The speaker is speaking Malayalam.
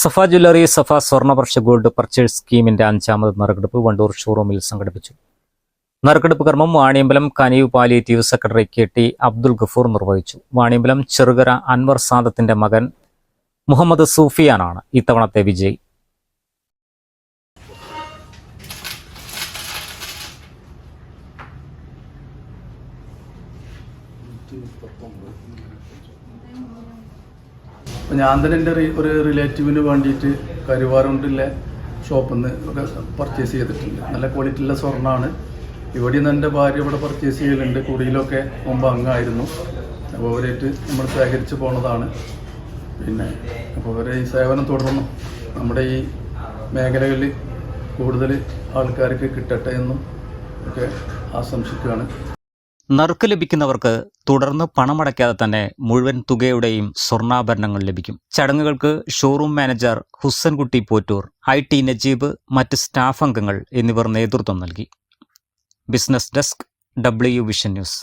Safa jewellery Safa Swarnavarsha gold purchase സ്കീമിന്റെ അഞ്ചാമത് നറുക്കെടുപ്പ് വണ്ടൂർ ഷോറൂമിൽ സംഘടിപ്പിച്ചു. നറുക്കെടുപ്പ് കർമ്മം Vaniyambalam Kaneev palliative secretary K T Abdul Gafoor നിർവഹിച്ചു. വാണിയമ്പലം ചെറുകര അൻവർ സാദത്തിന്റെ മകൻ മുഹമ്മദ് സൂഫിയാനാണ് ഇത്തവണത്തെ വിജയി. ഞാൻ തന്നെ എന്റെ ഒരു റിലേറ്റീവിന് വേണ്ടിയിട്ട് കരുവാറുണ്ടിലെ ഷോപ്പിൽ നിന്ന് ഒക്കെ പർച്ചേസ് ചെയ്തിട്ടുണ്ട്. നല്ല ക്വാളിറ്റി ഉള്ള സ്വർണമാണ് ഇവിടെ നിന്ന് എന്റെ ഭാര്യ ഇവിടെ പർച്ചേസ് ചെയ്യലുണ്ട്. കുടിയിലൊക്കെ മുമ്പ് അങ്ങായിരുന്നു അപ്പോൾ അവരായിട്ട് നമ്മൾ ശേഖരിച്ച് പോണതാണ്. പിന്നെ അപ്പോൾ അവരെ ഈ സേവനം തുടർന്നു നമ്മുടെ ഈ മേഖലകളിൽ കൂടുതൽ ആൾക്കാർക്ക് കിട്ടട്ടെ എന്നും ഒക്കെ ആശംസിക്കുകയാണ്. നറുക്ക് ലഭിക്കുന്നവർക്ക് തുടർന്ന് പണമടയ്ക്കാതെ തന്നെ മുഴുവൻ തുകയുടെയും സ്വർണാഭരണങ്ങൾ ലഭിക്കും. ചടങ്ങുകൾക്ക് showroom manager Hussankutty Pottoor I T Najeeb മറ്റ് സ്റ്റാഫ് അംഗങ്ങൾ എന്നിവർ നേതൃത്വം നൽകി. Business desk W vision news.